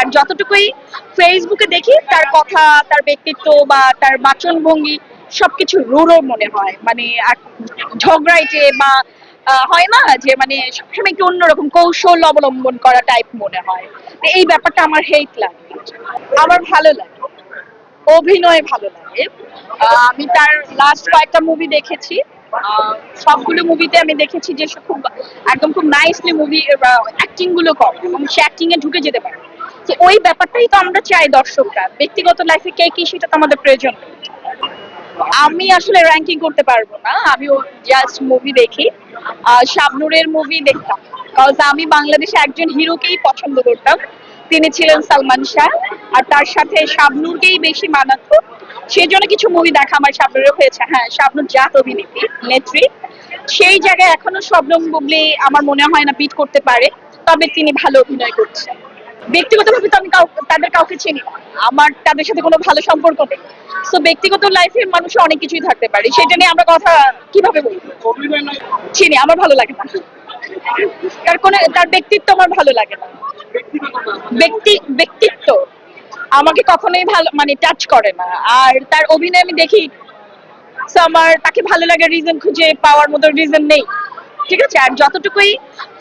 আর যতটুকুই ফেসবুকে দেখি, তার কথা, তার ব্যক্তিত্ব বা তার বাচন ভঙ্গি সবকিছু রুড়ো মনে হয়। মানে ঝগড়াইটে বা হয় না যে মানে সবসময় একটু অন্যরকম কৌশল অবলম্বন করা টাইপ মনে হয়। এই ব্যাপারটা আমার হেট লাগে। আমার ভালো লাগে। অভিনয় ভালো লাগে। আমি তার লাস্ট কয়েকটা মুভি দেখেছি। সবগুলো মুভিতে আমি দেখেছি যে খুব, একদম খুব নাইসলি মুভি অ্যাক্টিংগুলো করে। এবং সে অ্যাক্টিং এ ঢুকে যেতে পারে। তো ওই ব্যাপারটাই তো আমরা চাই দর্শকরা। ব্যক্তিগত লাইফে কে কি সেটা তো আমাদের প্রয়োজন আমি আসলে র্যাঙ্কিং করতে পারব না। আমি জাস্ট মুভি দেখি। শাবনূরের মুভি দেখতাম। কজ আমি বাংলাদেশে একজন হিরোকেই পছন্দ করতাম। তিনি ছিলেন সালমান শাহ। আর তার সাথে শাবনূরকেই বেশি মানাতো। সেই জন্য কিছু মুভি দেখা আমার শাবনূরের হয়েছে। হ্যাঁ শাবনুর জাত অভিনেত্রী, নেত্রী। সেই জায়গায় এখনও শবনম বুবলি আমার মনে হয় না বিট করতে পারে। তবে তিনি ভালো অভিনয় করছেন। ব্যক্তিগতভাবে তো আমি কাউ- তাদের কাউকে চিনি না। আমার তাদের সাথে কোনো ভালো সম্পর্ক নেই। তো ব্যক্তিগত লাইফে মানুষের অনেক কিছুই থাকতে পারে। সেটা নিয়ে আমরা কথা কীভাবে বলব? চিনি, আমার ভালো লাগে না। তার কোনো, তার ব্যক্তিত্ব আমার ভালো লাগে না। ব্যক্তি, ব্যক্তিত্ব আমাকে কখনোই ভালো মানে টাচ করে না। আর তার অভিনয় আমি দেখি আমার তাকে ভালো লাগার রিজন খুঁজে পাওয়ার মতো রিজন নেই। ঠিক আছে? আর যতটুকুই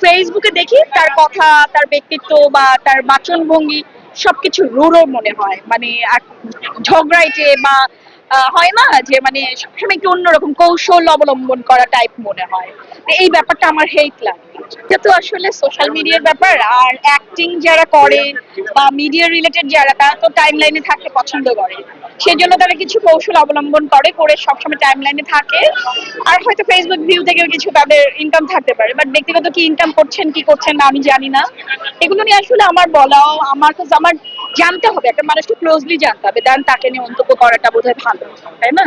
ফেসবুকে দেখি, তার কথা, তার ব্যক্তিত্ব বা তার বাচন ভঙ্গি সবকিছু রুড়ো মনে হয়। মানে ঝগড়াইটে বা হয় না যে মানে সবসময় একটু অন্যরকম কৌশল অবলম্বন করা টাইপ মনে হয়। এই ব্যাপারটা আমার হেট লাগে। এটা তো আসলে সোশ্যাল মিডিয়ার ব্যাপার। আর অ্যাক্টিং যারা করে বা মিডিয়া রিলেটেড যারা, তারা তো টাইম লাইনে থাকতে পছন্দ করে। সেই জন্য তারা কিছু কৌশল অবলম্বন করে করে সবসময় টাইম লাইনে থাকে। আর হয়তো ফেসবুক ভিউ থেকেও কিছু তাদের ইনকাম থাকতে পারে। বাট ব্যক্তিগত কি ইনকাম করছেন, কি করছেন না, আমি জানি না। এগুলো নিয়ে আসলে আমার বলাও, আমার তো আমার জানতে হবে। একটা মানুষকে ক্লোজলি জানতে হবে। দেন তাকে নিয়ে মন্তব্য করাটা বোধহয় ভালো, তাই না?